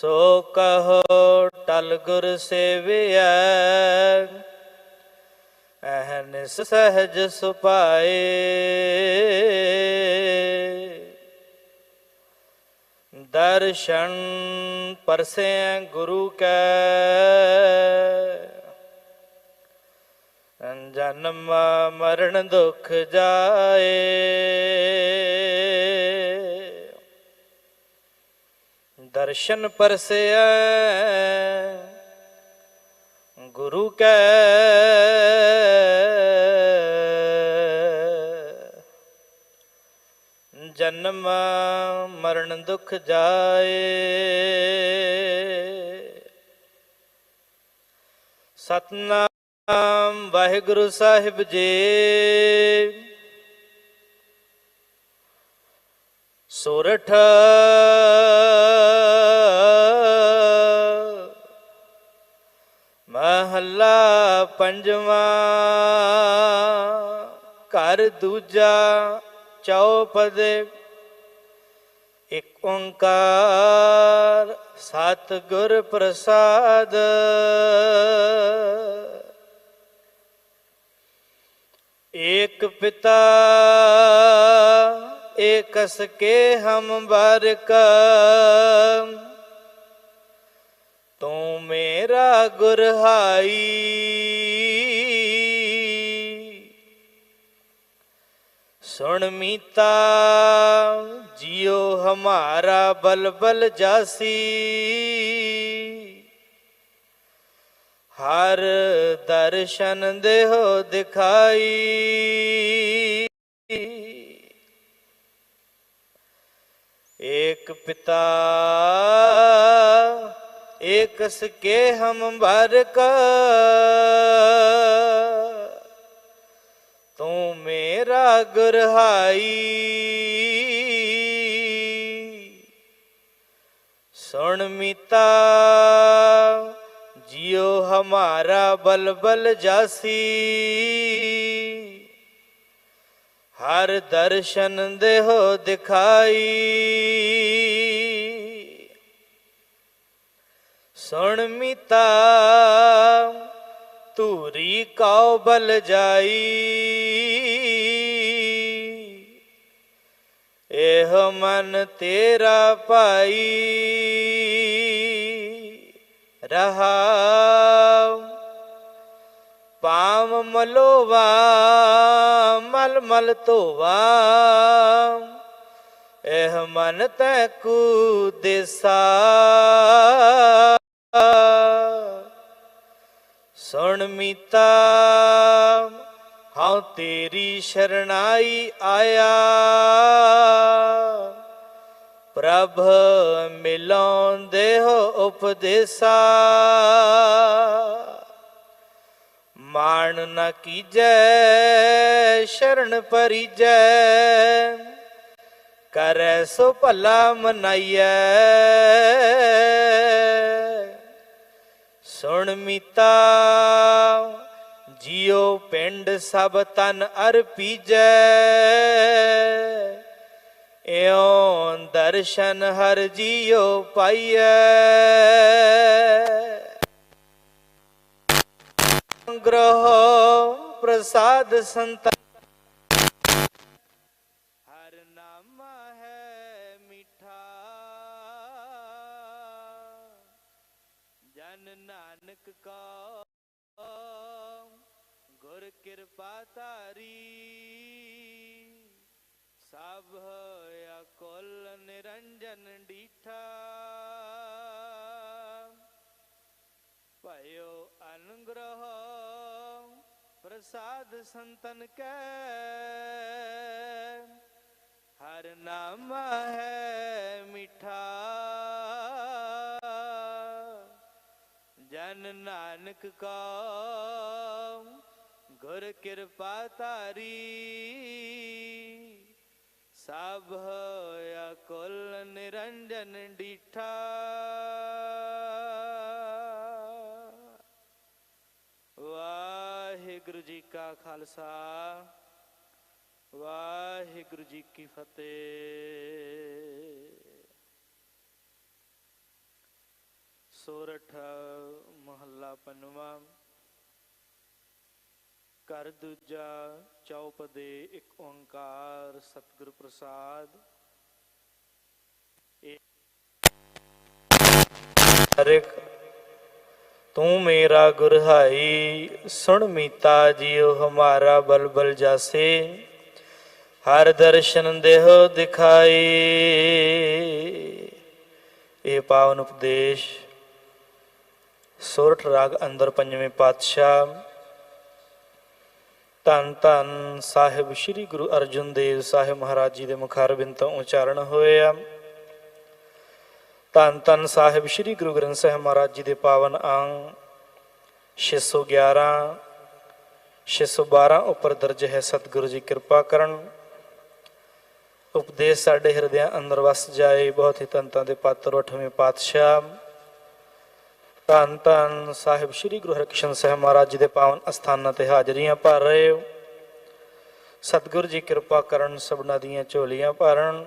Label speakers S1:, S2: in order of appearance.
S1: ਸੋ ਕਹੋ, ਟਲ ਗੁਰ ਸੇਵਿਐ। ਅਹਨਿਸ ਸਹਜ ਸੁਪਾਏ ਦਰਸ਼ਨ ਪਰਸੇ ਗੁਰੂ ਕੈ। ਜਨਮ ਮਰਨ ਦੁਖ ਜਾਏ। ਦਰਸ਼ਨ ਪਰਸਿਐ। ਗੁਰੂ ਕੈ ਜਨਮ ਮਰਨ ਦੁਖ ਜਾਏ। ਸਤਨਾਮ ਵਾਹਿਗੁਰੂ ਸਾਹਿਬ ਜੀ। ਸੋਰਠ। ਮਹੱਲਾ ਪੰਜਵਾਂ ਘਰ ਦੂਜਾ ਚੌਪਦੇ। ਇਕ ਓੰਕਾਰ ਸਤ ਗੁਰ ਪ੍ਰਸਾਦ। ਏਕ ਪਿਤਾ ਏਕਸ ਕੇ ਹਮ ਬਾਰਕ ਤੂੰ ਮੇਰਾ ਗੁਰ ਹਾਈ ਸੁਣ ਮੀਤਾ, ਜਿਉ ਹਮਾਰਾ ਬਲਬਲ ਜਾਸੀ। ਹਰ ਦਰਸ਼ਨ ਦੇਹੋ ਦਿਖਾਈ। ਏਕ ਪਿਤਾ, ਏਕ ਕੇ ਹਮ ਬਾਰਕ ਤੂੰ ਮੇਰਾ ਗੁਰਹਾਈ। ਸੁਣ ਮੀਤਾ, ਜਿਉ ਹਮਾਰਾ ਬਲਬਲ ਜਾਸੀ। ਹਰ ਦਰਸ਼ਨ ਦੇਹੋ ਦਿਖਾਈ। ਸੁਣ ਮੀਤਾ, ਧੂਰੀ ਕਉ ਬਲ ਜਾਈ। ਇਹ ਮਨ ਤੇਰਾ ਭਾਈ ਰਹਾ। ਪਾਮ ਮਲੋਵਾ, ਮਲ ਮਲ ਧੋਵਾ। ਇਹ ਮਨ ਤੈ ਕੂ ਦਿਸਾ ਸੁਣ ਮੀਤਾ, ਹਉ ਤੇਰੀ ਸ਼ਰਣਾਈ ਆਇਆ। ਪ੍ਰਭ ਮਿਲੋਂ ਦੇਹੋ ਉਪਦੇਸਾ। ਮਾਣ ਨ ਕੀਜੈ, ਸ਼ਰਨ ਪਰੀਜੈ। ਕਰੈ ਸੋ ਭਲਾ ਮਨਾਈਐ। ਸੁਣ ਮੀਤਾ, ਜਿਉ ਪਿੰਡ ਸਭ ਤਨ ਅਰਪੀਜੈ ਇਉ ਦਰਸ਼ਨ ਹਰ ਜਿਉ ਪਾਈਐ। ਗ੍ਰਹ ਪ੍ਰਸਾਦ ਸੰਤ। ਹਰ ਨਾਮ ਹੈ ਮਿਠਾ। ਜਨ ਨਾਨਕ ਕਾ ਗੁਰ ਕਿਰਪਾ ਤਾਰੀ ਸਭ ਹੋਇਆ ਕੁਲ ਨਿਰੰਜਨ ਡੀਠਾ। ਭਇਓ ਅਨੁਗ੍ਰਹ ਪ੍ਰਸਾਦ ਸੰਤਨ ਕੈ। ਹਰ ਨਾਮ ਹੈ ਮਿਠਾ। ਜਨ ਨਾਨਕ ਕਾ ਗੁਰ ਕਿਰਪਾ ਧਾਰੀ। ਸਭ ਹੋਇਆ ਕੁਲ ਨਿਰੰਜਨ ਡੀਠਾ। ਵਾਹਿਗੁਰੂ ਜੀ ਕਾ ਖਾਲਸਾ, ਵਾਹਿਗੁਰੂ ਜੀ ਕੀ ਫਤਿਹ। ਸੋਰਠ ਮਹੱਲਾ ਪੰਜਵਾਂ ਕਰ ਦੂਜਾ ਚੌਪਦੇ ਇੱਕ ਓੰਕਾਰ ਸਤਿਗੁਰ ਪ੍ਰਸਾਦ। ਹਰਿਕ ਤੂੰ ਮੇਰਾ ਗੁਰਹਾਈ, ਸੁਣ ਮੀਤਾ ਜੀਉ ਹਮਾਰਾ ਬਲਬਲ ਜਾਸੇ। ਹਰ ਦਰਸ਼ਨ ਦੇਹ ਦਿਖਾਈ। ਇਹ ਪਾਵਨ ਉਪਦੇਸ਼ ਸੋਰਠ ਰਾਗ ਅੰਦਰ ਪੰਜਵੇਂ ਪਾਤਸ਼ਾਹ। ਧੰਨ ਧੰਨ ਸਾਹਿਬ ਸ੍ਰੀ ਗੁਰੂ ਅਰਜਨ ਦੇਵ ਸਾਹਿਬ ਮਹਾਰਾਜ ਜੀ ਦੇ ਮੁਖਾਰਬਿੰਦ ਤੋਂ ਉਚਾਰਨ ਹੋਇਆ। ਆ ਧੰਨ ਧੰਨ ਸਾਹਿਬ ਸ੍ਰੀ ਗੁਰੂ ਗ੍ਰੰਥ ਸਾਹਿਬ ਮਹਾਰਾਜ ਜੀ ਦੇ ਪਾਵਨ ਅੰਗ 611 612 ਉੱਪਰ ਦਰਜ ਹੈ ਸਤਿਗੁਰੂ ਜੀ ਕਿਰਪਾ ਕਰਨ। ਉਪਦੇਸ਼ ਸਾਡੇ ਹਿਰਦਿਆਂ ਅੰਦਰ ਵਸ ਜਾਏ, ਬਹੁਤ ਹੀ ਤੰਤਾਂ ਦੇ ਪਾਤਰ ਅਠਵੇਂ ਪਾਤਸ਼ਾਹ। ਧੰਨ ਧੰਨ ਸਾਹਿਬ ਸ੍ਰੀ ਗੁਰੂ ਹਰਿਕ੍ਰਿਸ਼ਨ ਸਾਹਿਬ ਮਹਾਰਾਜ ਜੀ ਦੇ ਪਾਵਨ ਅਸਥਾਨਾਂ ਤੇ ਹਾਜ਼ਰੀਆਂ ਭਰ ਰਹੇ ਹੋ। ਸਤਿਗੁਰੂ ਜੀ ਕਿਰਪਾ ਕਰਨ, ਸਭਨਾਂ ਦੀਆਂ ਝੋਲੀਆਂ ਭਰਨ।